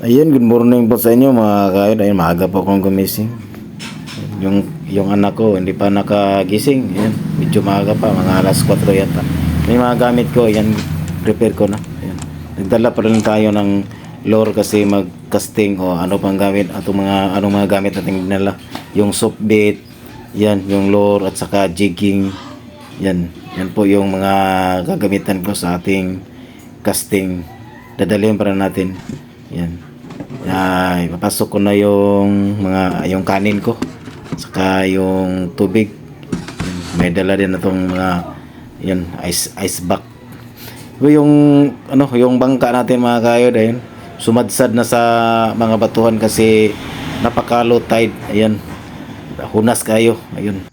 Ayun, good morning po sa inyo mga kayo. Ayun, maaga po akong gumising. Yung, yung anak ko, hindi pa nakagising. Ayun, medyo maaga pa, mga alas 4 yata. May mga gamit ko, yan, prepare ko na. Ayun. Nagdala pa rin tayo ng lure kasi mag-casting o ano pang gamit, ato mga, anong mga gamit natin dinala. Yung soft bait, yan, yung lure at saka jigging. Yan, yan po yung mga gagamitan ko sa ating casting. Dadalhin para natin. Yan. Ay, papasok ko na yung mga yung kanin ko. Saka yung tubig. May dala din na tong mga yan, ice ice back. Yung ano, yung bangka natin mga kayo dahil sumadsad na sa mga batuhan kasi napaka low tide. Ayan. Hunas kayo. Ayun.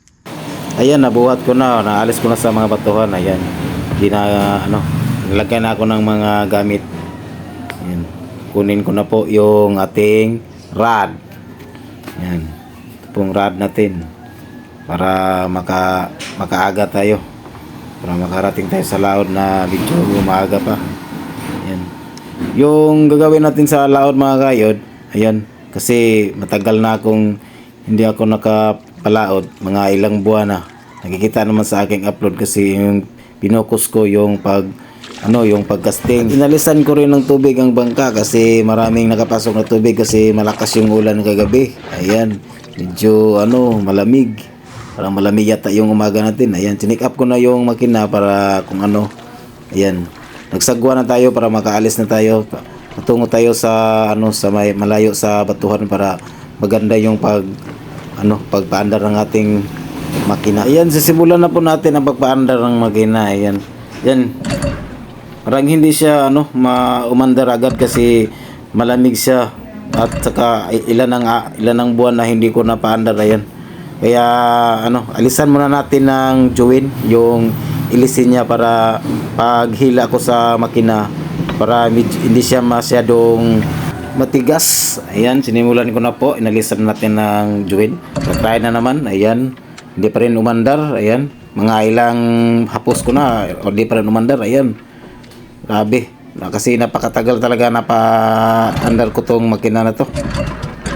Ayan, nabuhat ko na. Naalis ko na sa mga batuhan. Ayan. Hindi na, ano, nilagay na ako ng mga gamit. Ayan. Kunin ko na po yung ating rod. Ayan. Ito pong rod natin. Para maka, makaaga tayo. Para makarating tayo sa laod na medyo maaga pa. Ayan. Yung gagawin natin sa laod mga kayod, ayan, kasi matagal na akong hindi ako nakapalaod, mga ilang buwan na. Nakikita naman sa aking upload kasi yung pinokus ko yung pag ano yung pagkasting. Inalisan ko rin ng tubig ang bangka kasi maraming nakapasok na tubig kasi malakas yung ulan kagabi. Ayan, medyo ano, malamig. Parang malamig yata yung umaga natin. Ayan, tinick up ko na yung makina para kung ano. Ayan, nagsagwa na tayo para makaalis na tayo. Pa- Patungo tayo sa ano sa may malayo sa batuhan para maganda yung pag ano pagpaandar ng ating makina. Ayan, sisimulan na po natin ang pagpaandar ng makina. Ayan. Yan. Parang hindi siya ano maumandar agad kasi malamig siya at saka ilan ang ilan ang buwan na hindi ko napaandar ayan. Kaya ano, alisan muna natin ng join yung ilisin niya para paghila ko sa makina para hindi siya masyadong matigas. Ayan, sinimulan ko na po. Inalisan natin ng join. Try na naman. Ayan. Hindi pa rin umandar. Ayan. Mga ilang hapos ko na. O di pa rin umandar. Ayan. Grabe. Kasi napakatagal talaga na pa-andar ko tong makina na to.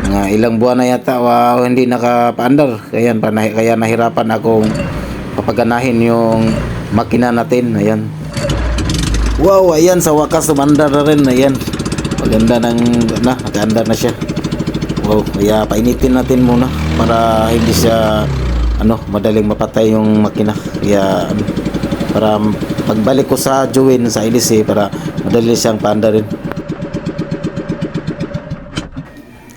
Mga ilang buwan na yata wow, hindi nakapaandar. Kaya, kaya nahirapan akong papaganahin yung makina natin. Ayan. Wow, ayan sa wakas umandar na rin. Ayan. Maganda ng na, nakaandar na siya. Wow, kaya painitin natin muna para hindi siya ano, madaling mapatay yung makina. Kaya ano, para pagbalik ko sa Juwin sa LC para madali siyang paandarin.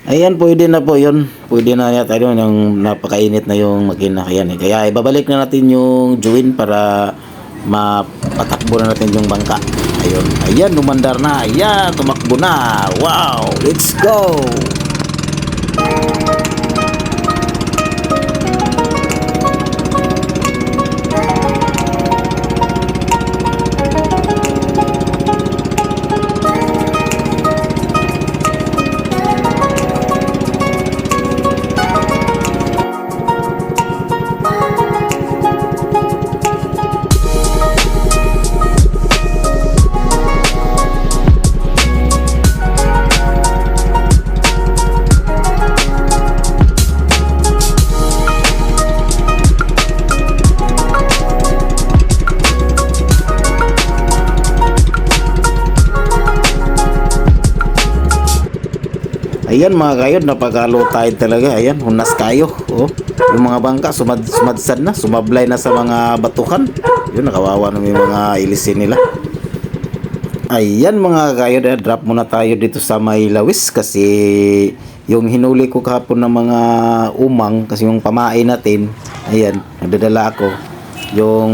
Ayan, pwede na po yun. Pwede na yata yun, yung napakainit na yung makina. Ayan, eh. Kaya ibabalik na natin yung Juwin para mapatakbo na natin yung bangka. Ayun. Ayan, lumandar na. Ayan, tumakbo na. Wow, let's go! Ayan mga kayod, napakalo tide talaga. Ayan, hunas kayo. Oh, yung mga bangka, sumad, sumadsad na, sumablay na sa mga batukan. Yun, nakawawa na yung mga ilisin nila. Ayan mga kayod, eh, drop muna tayo dito sa may lawis kasi yung hinuli ko kahapon ng mga umang kasi yung pamain natin, ayan, nagdadala ako. Yung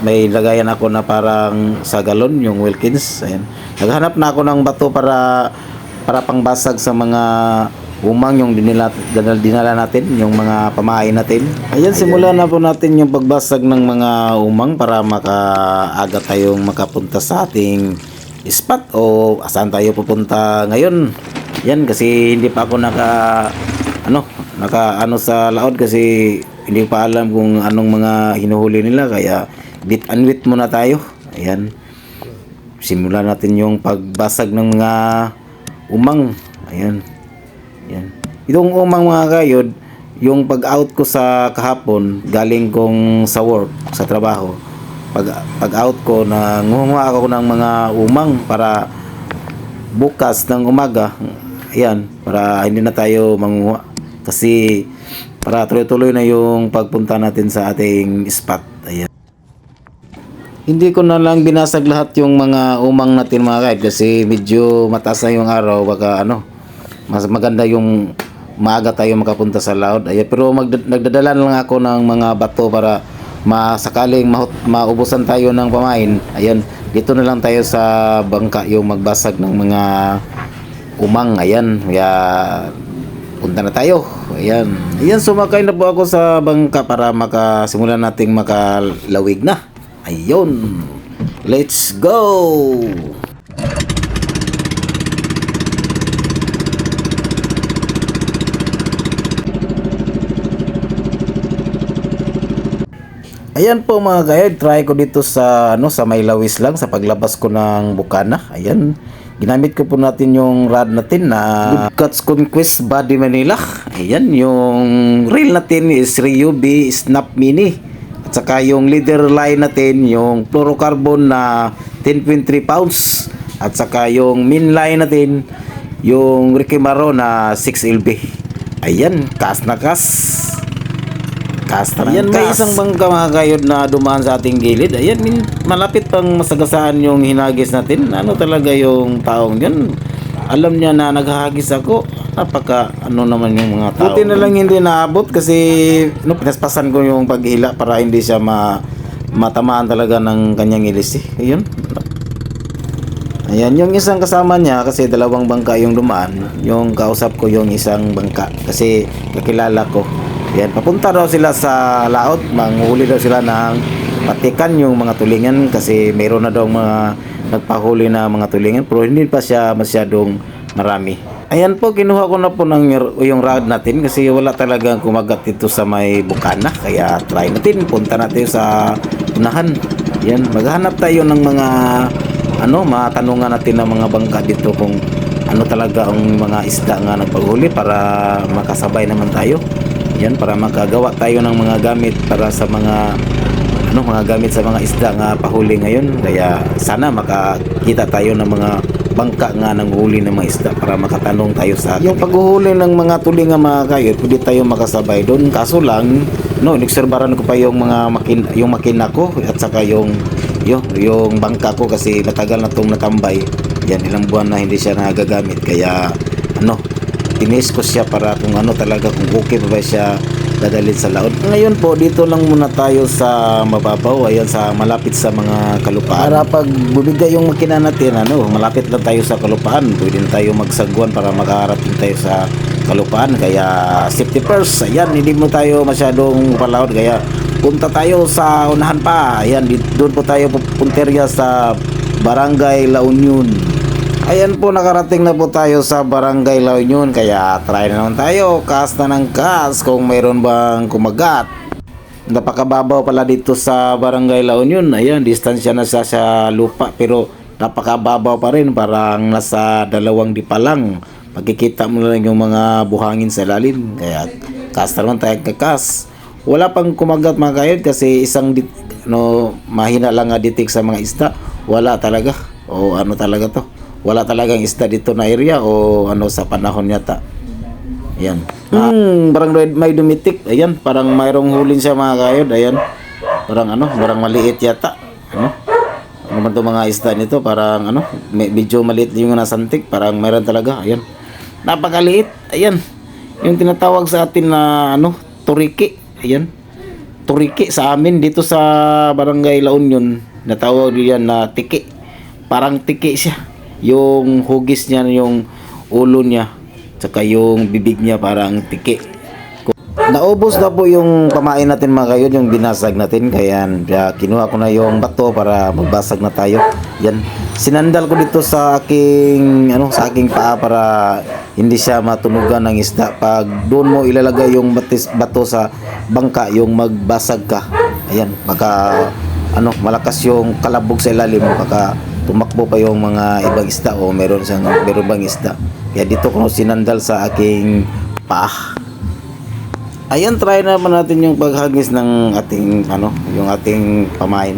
may lagayan ako na parang sa galon, yung Wilkins, ayan. Naghanap na ako ng bato para para pangbasag sa mga umang yung dinala, dinala, natin, yung mga pamain natin. Ayan, simulan na po natin yung pagbasag ng mga umang para makaaga tayong makapunta sa ating spot o saan tayo pupunta ngayon. Yan kasi hindi pa ako naka ano, naka ano sa laod kasi hindi pa alam kung anong mga hinuhuli nila kaya bit and wit muna tayo. Ayan. Simulan natin yung pagbasag ng mga umang. Ayan. Yan. Itong umang mga kayod, yung pag-out ko sa kahapon, galing kong sa work, sa trabaho, pag, pag-out ko, na nguha ako ng mga umang para bukas ng umaga, ayan, para hindi na tayo manguha. Kasi para tuloy-tuloy na yung pagpunta natin sa ating spot. Ayan. Hindi ko na lang binasag lahat yung mga umang natin mga kahit kasi medyo mataas na yung araw baka ano mas maganda yung maaga tayo makapunta sa laod Ayan, pero nagdadala na lang ako ng mga bato para masakaling mahut, maubusan tayo ng pamain. Ayan dito na lang tayo sa bangka yung magbasag ng mga umang. Ayan kaya punta na tayo. Ayan. Ayan sumakay na po ako sa bangka para makasimula nating makalawig na ayun let's go Ayan po mga kayod, try ko dito sa ano sa may lawis lang sa paglabas ko ng bukana. Ayan. Ginamit ko po natin yung rod natin na Good Cuts Conquest Body Manila. Ayan, yung reel natin is Ryubi Snap Mini. At saka yung leader line natin, yung fluorocarbon na 10.3 pounds. At saka yung min line natin, yung Rikimaro na 6 LB. Ayan, kas na kas. Casta Ayan, may isang bangka mga kayod na dumaan sa ating gilid. Ayan, malapit pang masagasaan yung hinagis natin. Ano talaga yung taong yan? Alam niya na naghahagis ako. Napaka ano naman yung mga tao. Buti na lang hindi naabot kasi no, pinaspasan ko yung paghila para hindi siya ma matamaan talaga ng kanyang ilis. Eh. Ayun. Ayan, yung isang kasama niya kasi dalawang bangka yung dumaan. Yung kausap ko yung isang bangka kasi kakilala ko. Ayan, papunta daw sila sa laot. Manghuli daw sila ng patikan yung mga tulingan kasi mayroon na daw mga nagpahuli na mga tulingan pero hindi pa siya masyadong marami. Ayan po, kinuha ko na po ng yung rod natin kasi wala talagang kumagat dito sa may bukana. Kaya try natin, punta natin sa unahan. Yan, maghanap tayo ng mga ano, matanungan natin ng mga bangka dito kung ano talaga ang mga isda nga nagpaghuli para makasabay naman tayo. Yan, para makagawa tayo ng mga gamit para sa mga ano mga gamit sa mga isda nga pahuli ngayon kaya sana makakita tayo ng mga bangka nga ng huli ng mga isda para makatanong tayo sa akin. Yung paghuhuli ng mga tuling nga mga kayot, pwede tayo makasabay doon. Kaso lang, no, inobserbahan ko pa yung mga makin, yung makina ko at saka yung yung, yung bangka ko kasi matagal na itong natambay. Yan, ilang buwan na hindi siya nagagamit. Kaya, ano, tinis ko siya para kung ano talaga, kung okay pa ba siya dadalhin sa laod. Ngayon po, dito lang muna tayo sa mababaw, ayan sa malapit sa mga kalupaan. Para pag bumigay yung makina natin, ano, malapit lang tayo sa kalupaan. Pwede na tayo magsagwan para makarating tayo sa kalupaan. Kaya safety first, ayan, hindi mo tayo masyadong palawad. Kaya punta tayo sa unahan pa. Ayan, doon po tayo punterya sa Barangay La Union. Ayan po, nakarating na po tayo sa Barangay La Union. Kaya try na naman tayo. Cast na ng cast kung mayroon bang kumagat. Napakababaw pala dito sa Barangay La Union. Ayan, distansya na siya sa lupa. Pero napakababaw pa rin. Parang nasa dalawang di pa lang. Makikita mo lang yung mga buhangin sa lalim. Kaya cast na naman tayo kakas. Wala pang kumagat mga kayod kasi isang no, mahina lang nga ditik sa mga isda. Wala talaga. O ano talaga to. Wala talagang isda dito na area o ano sa panahon yata. Ayan. Hmm, parang may dumitik. Ayan, parang mayroong hulin siya mga kayod. Ayan. Parang ano, parang maliit yata. Ano? Ano man to mga isda nito? Parang ano, may, medyo maliit yung nasantik. Parang mayroon talaga. Ayan. Napakaliit. Ayan. Yung tinatawag sa atin na ano, turiki. Ayan. Turiki sa amin dito sa Barangay La Union. Natawag diyan na tiki. Parang tiki siya. Yung hugis niya, yung ulo niya. Tsaka yung bibig niya parang tiki. Naubos na po yung pamain natin mga kayo, yung binasag natin. Kaya, kaya kinuha ko na yung bato para magbasag na tayo. Yan. Sinandal ko dito sa aking ano sa aking paa para hindi siya matunugan ng isda. Pag doon mo ilalagay yung batis, bato sa bangka, yung magbasag ka. Ayan, baka ano malakas yung kalabog sa ilalim baka tumakbo pa yung mga ibang isda o meron siyang meron bang isda Kaya dito ko sinandal sa aking paa. Ayan, try naman natin yung paghagis ng ating ano, yung ating pamain.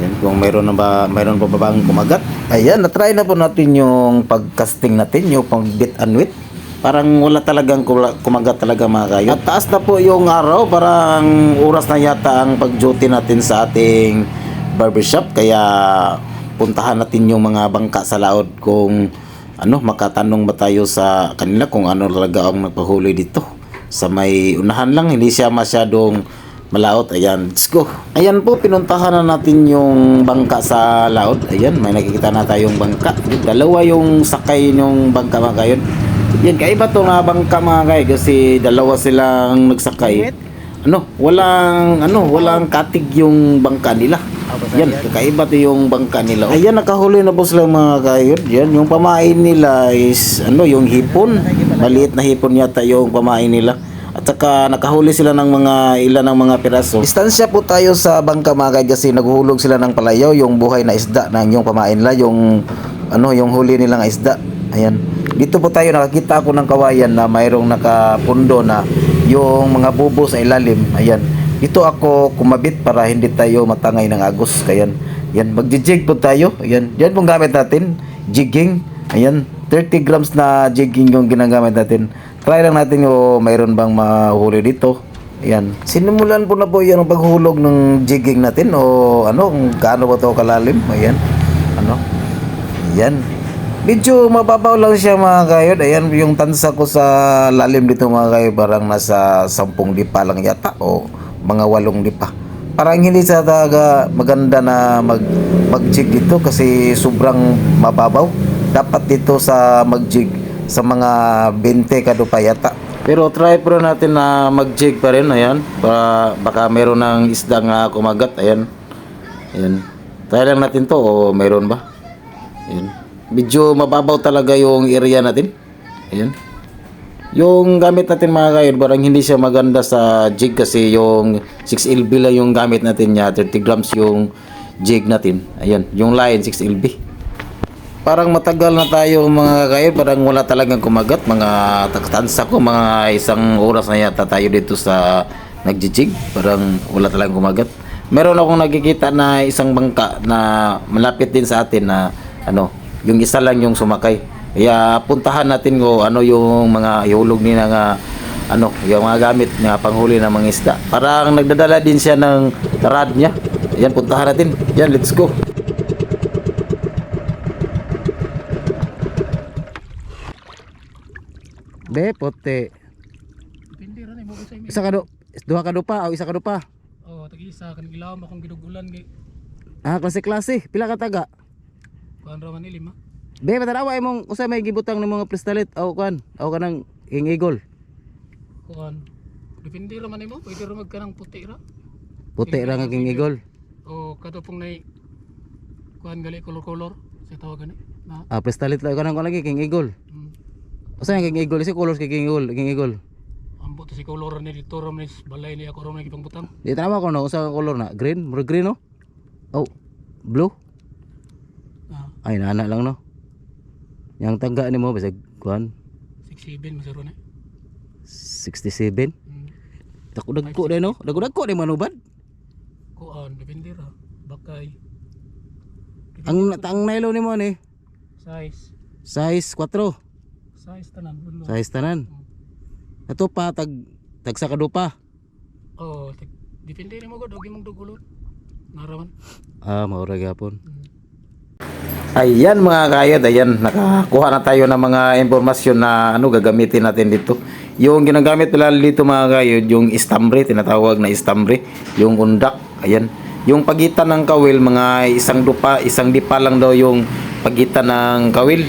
Ayan, kung mayroon na ba, mayroon pa ba bang kumagat? Ayan, na-try na po natin yung pagcasting natin, yung pag bit and wit. Parang wala talagang kumagat talaga mga kayo. At taas na po yung araw, parang oras na yata ang pag-duty natin sa ating barbershop. Kaya puntahan natin yung mga bangka sa laod kung ano, makatanong ba tayo sa kanila kung ano talaga ang nagpahuli dito. Sa may unahan lang, hindi siya masyadong malaot. Ayan, let's go. Ayan po, pinuntahan na natin yung bangka sa laot. Ayan, may nakikita na tayong bangka. Dalawa yung sakay yung bangka mga kayo. Yan, kaiba to nga bangka mga kayo kasi dalawa silang nagsakay. Ano, walang ano, walang katig yung bangka nila. Yan, kakaiba to yung bangka nila. Ayan, nakahuli na po sila mga kayod. Yan, yung pamain nila is, ano, yung hipon. Maliit na hipon yata yung pamain nila. At saka nakahuli sila ng mga ilan ng mga piraso. Distansya po tayo sa bangka mga kayod kasi naghuhulog sila ng palayaw, yung buhay na isda ng yung pamain nila, yung ano, yung huli nilang isda. Ayan. Dito po tayo nakakita ako ng kawayan na mayroong nakapundo na yung mga bubo sa ilalim. Ayan. Dito ako kumabit para hindi tayo matangay ng agos. Kayan. Yan, magjijig po tayo. Ayan. Yan pong gamit natin. Jigging. Ayan. 30 grams na jigging yung ginagamit natin. Try lang natin yung mayroon bang mahuli dito. Ayan. Sinimulan po na po yan ang paghulog ng jigging natin o ano, kung gaano ba ito kalalim. Ayan. Ano. Ayan. Medyo mababaw lang siya mga kayod. Ayan yung tansa ko sa lalim dito mga kayod. Parang nasa 10 dipa lang yata o mga 8 dipa. Parang hindi sa talaga maganda na mag mag-jig dito kasi sobrang mababaw. Dapat dito sa mag-jig sa mga 20 kadupa yata. Pero try pro natin na mag-jig pa rin. Ayan. Para baka meron ng isda nga kumagat. Ayan. Ayan. Try lang natin to o meron ba? Ayan. Medyo mababaw talaga yung area natin. Ayan. Yung gamit natin mga kayo, parang hindi siya maganda sa jig kasi yung 6LB lang yung gamit natin niya. 30 grams yung jig natin. Ayan. Yung line 6LB. Parang matagal na tayo mga kayo, parang wala talagang kumagat. Mga taktansa ko, mga isang oras na yata tayo dito sa nagjijig. Parang wala talagang kumagat. Meron akong nakikita na isang bangka na malapit din sa atin na ano, yung isa lang yung sumakay. Kaya puntahan natin ko ano yung mga ihulog nila nga ano, yung mga gamit na panghuli ng mga isda. Parang nagdadala din siya ng rod niya. Yan, puntahan natin. Yan, let's go. Be, pote. Depende ra ni mo sa imi. Isa ka do, duha ka do pa, o isa ka do pa. Oh, tagi isa kan ilawom akong gidugulan kay Ah, klase-klase. Pila ka taga? kuan ra man ni lima. Be, matanawa imong usay may gibutang ng mga pristalit. Aw kan, aw kanang king eagle. Kuan. Depende ra man nimo, pwede ra magkanang puti ra. Puti ra nga king eagle. O kato pong nay kuan gali color-color sa tawag gani. Na. Ah, pristalit lang kanang kanang king eagle. Mm. Usay nga king eagle, si colors kay king eagle, king eagle. Ambot si color ni dito ra is balay ni ako ra man gipang butang. Di tanawa ko no, usa ka color na, green, mura green no. Oh, blue. Ah, Ay, nana lang no. Yang tangga ni mo bisag kuan 67 masaro na. 67. Mm. Dako dagko din no. Dako dagko din manubad. Kuan, depende ra. Bakay. Ang ang nylon ni mo ni Size. size 4. Size tanan. Ulo. Size tanan. Ato pa tag tag sa kadupa. Oh, tig- depende ni mo gud og imong dugulon. Naraman. Ah, maura gyapon. Mm. Ayan mga kayod, ayan, nakakuha na tayo ng mga impormasyon na ano gagamitin natin dito. Yung ginagamit nila dito mga kayod, yung istambre, tinatawag na istambre, yung undak, ayan. Yung pagitan ng kawil, mga isang dupa, isang dipa lang daw yung pagitan ng kawil.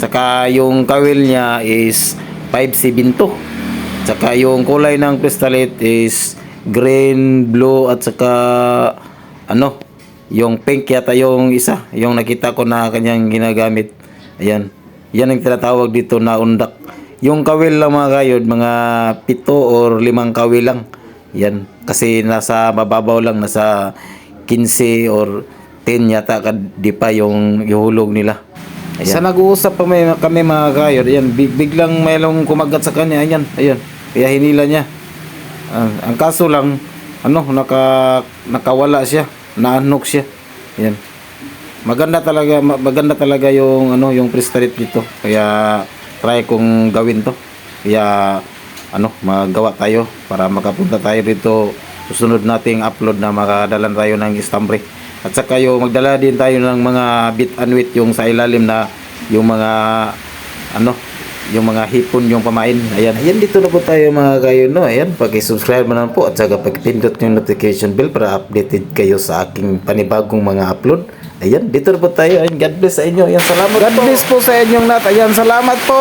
Tsaka yung kawil niya is 572. Tsaka yung kulay ng crystalite is green, blue, at saka ano, yung pink yata yung isa, yung nakita ko na kanyang ginagamit. Ayan. Yan ang tinatawag dito na undak. Yung kawil lang mga kayod, mga pito or limang kawil lang. Yan. Kasi nasa mababaw lang, nasa 15 or 10 yata ka di pa yung ihulog nila. Ayan. Sa nag-uusap pa may, kami mga kayo, ayan, big, biglang mayroong kumagat sa kanya, ayan, ayan, kaya hinila niya. Ang, ang kaso lang, ano, naka, nakawala siya, naanok siya. Ayan. Maganda talaga, ma- maganda talaga yung, ano, yung pre-strip dito. Kaya, try kong gawin to. Kaya, ano, magawa tayo para makapunta tayo dito. Susunod nating upload na makadalan tayo ng istambre. At saka yung magdala din tayo ng mga bit and wit yung sa ilalim na yung mga ano yung mga hipon yung pamain. Ayan. Ayan dito na po tayo mga kayo no? Ayan pag-subscribe mo na po at saka pag-pindot yung notification bell para updated kayo sa aking panibagong mga upload. Ayan dito na po tayo. Ayan God bless sa inyo. Ayan salamat God bless po sa inyong lahat. Ayan salamat po